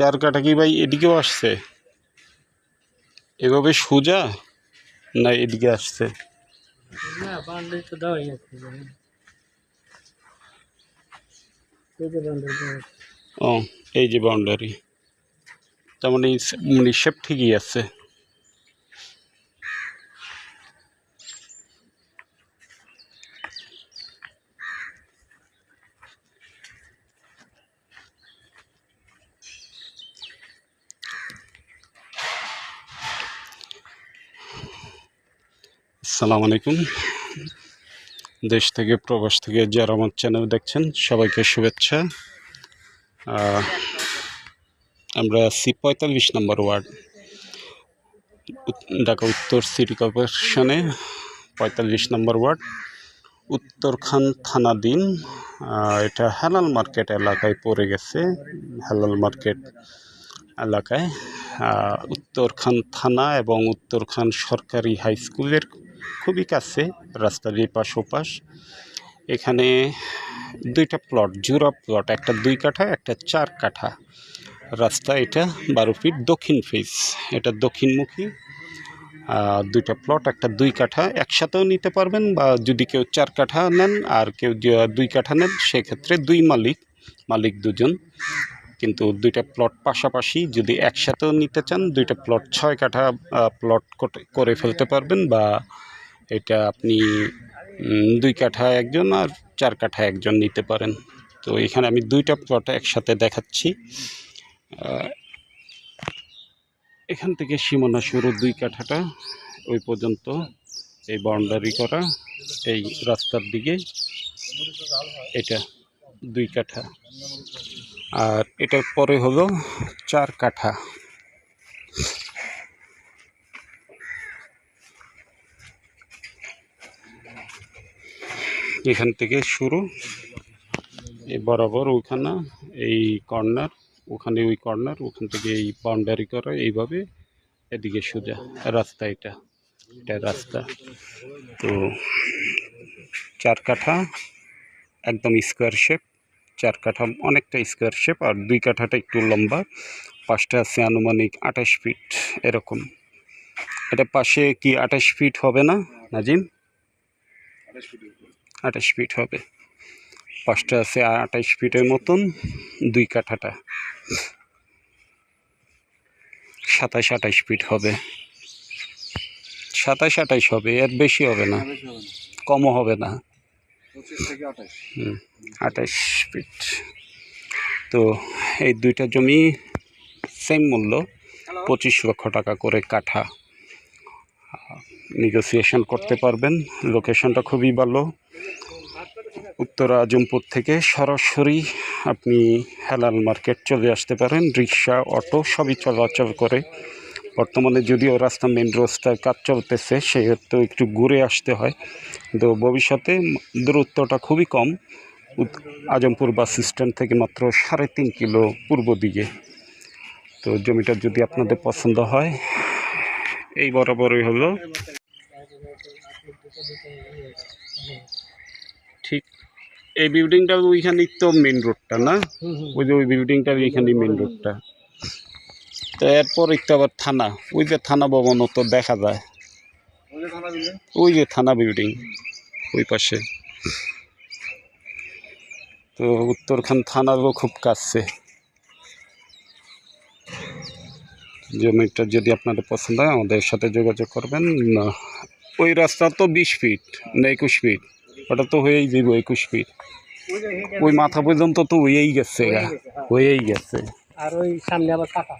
চার কাটা কি ভাই এদিকেও আসছে? এভাবে সোজা না এদিকে আসছে। ও এই যে বাউন্ডারি। তার মানে মানে শেপ ঠিকই আছে। আসসালামু আলাইকুম। দেশ থেকে প্রবাস থেকে যারা আমার চ্যানেল দেখছেন সবাইকে শুভেচ্ছা। আমরা সি পঁয়তাল্লিশ নম্বর ওয়ার্ড ঢাকা উত্তর সিটি কর্পোরেশনে পঁয়তাল্লিশ নম্বর ওয়ার্ড উত্তরখান থানাধীন আহ, এটা হালাল মার্কেট এলাকায় পড়ে গেছে হালাল মার্কেট এলাকায়। উত্তরখান থানা এবং উত্তরখান সরকারি হাই স্কুলের খুবই কাছে, রাস্তার পাশ ওপাশ এখানে দুইটা প্লট জোড়া প্লট একটা দুই কাঠা, একটা চার কাঠা। রাস্তা এটা বারো ফিট দক্ষিণ ফেস এটা দক্ষিণমুখী। দুইটা প্লট একটা দুই কাঠা, একসাথেও নিতে পারবেন বা যদি কেউ চার কাঠা নেন আর কেউ দুই কাঠা নেন, সেক্ষেত্রে দুই মালিক মালিক দুজন। কিন্তু দুইটা প্লট পাশাপাশি যদি একসাথেও নিতে চান, দুইটা প্লট ছয় কাঠা প্লট করে ফেলতে পারবেন বা এটা আপনি দুই কাঠা একজন আর চার কাঠা একজন নিতে পারেন। তো এখানে আমি দুইটা প্লট একসাথে দেখাচ্ছি। এখান থেকে সীমানা শুরু দুই কাঠাটা, ওই পর্যন্ত এই বাউন্ডারি করা, এই রাস্তার দিকে এটা দুই কাঠা। আর এটার পরে হলো চার কাঠা। এখান থেকে শুরু। এই বরাবর ওইখানে, এই কর্নার, ওখানে ওই কর্নার, ওখান থেকে এই বাউন্ডারি করা এইভাবে এদিকে সোজা রাস্তা এটা এটা রাস্তা। তো চার কাঠা, একদম স্কোয়ার শেপ, চার কাঠা অনেকটা স্কোয়ার শেপ, আর দুই কাঠাটা একটু লম্বা, পাশটা আছে আনুমানিক আঠাশ ফিট এরকম। এটা পাশে কি আঠাশ ফিট হবে না, নাজিম? আঠাশ ফিট হবে। পাঁচটা আছে আঠাশ ফিটের মতন দুই কাঠাটা। সাতাশ আঠাশ ফিট হবে। সাতাশ আঠাশ হবে এর বেশি হবে না। কমও হবে না। হুম আঠাশ ফিট। তো এই দুইটা জমি সেম মূল্য পঁচিশ লক্ষ টাকা করে কাঠা। নেগোসিয়েশন করতে পারবেন। লোকেশনটা খুবই ভালো। উত্তর আজমপুর থেকে সরাসরি আপনি হেলাল মার্কেট চলে আসতে পারেন। রিক্সা, অটো সবই চলাচল করে। বর্তমানে যদিও রাস্তা মেন রাস্তায় কাজ চলতেছে, সেহেতু একটু ঘুরে আসতে হয়। তো ভবিষ্যতে দূরত্বটা খুবই কম। আজমপুর বাস স্ট্যান্ড থেকে মাত্র সাড়ে তিন কিলো পূর্ব দিকে। তো জমিটা যদি আপনাদের পছন্দ হয়, এই বরাবরই হলো। ঠিক। এই বিল্ডিংটা ওইখানেই তো মেন রোডটা না? ওই যে ওই বিল্ডিংটার এইখানেই মেন রোডটা তো এরপর একটু আবার থানা। ওই যে থানা ভবনও তো দেখা যায়। ওই যে থানা বিল্ডিং ওই পাশে। তো উত্তরখান থানারও খুব কাছে। জমিটা যদি আপনাদের পছন্দ হয় আমাদের সাথে যোগাযোগ করবেন। না ওই রাস্তা তো বিশ ফিট না একুশ ফিট ওটা তো হয়েই যাব একুশ ফিট ওই মাথা পর্যন্ত তো হয়েই গেছে গা হয়েই গেছে। আর ওই সামনে আবার পাকা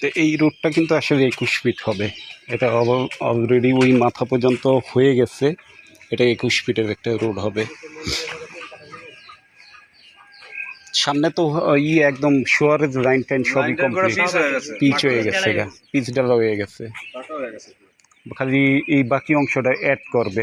তো এই রোডটা কিন্তু আসলে একুশ ফিট হবে। এটা অলরেডি ওই মাথা পর্যন্ত হয়ে গেছে। এটা একুশ ফিটের একটা রোড হবে। সামনে তো ই একদম শোয়ারের লাইন টাইন সবই কমপ্লিট পিচ হয়ে গেছে। গা। পিচ ডালা হয়ে গেছে। খালি এই বাকি অংশটা অ্যাড করবে।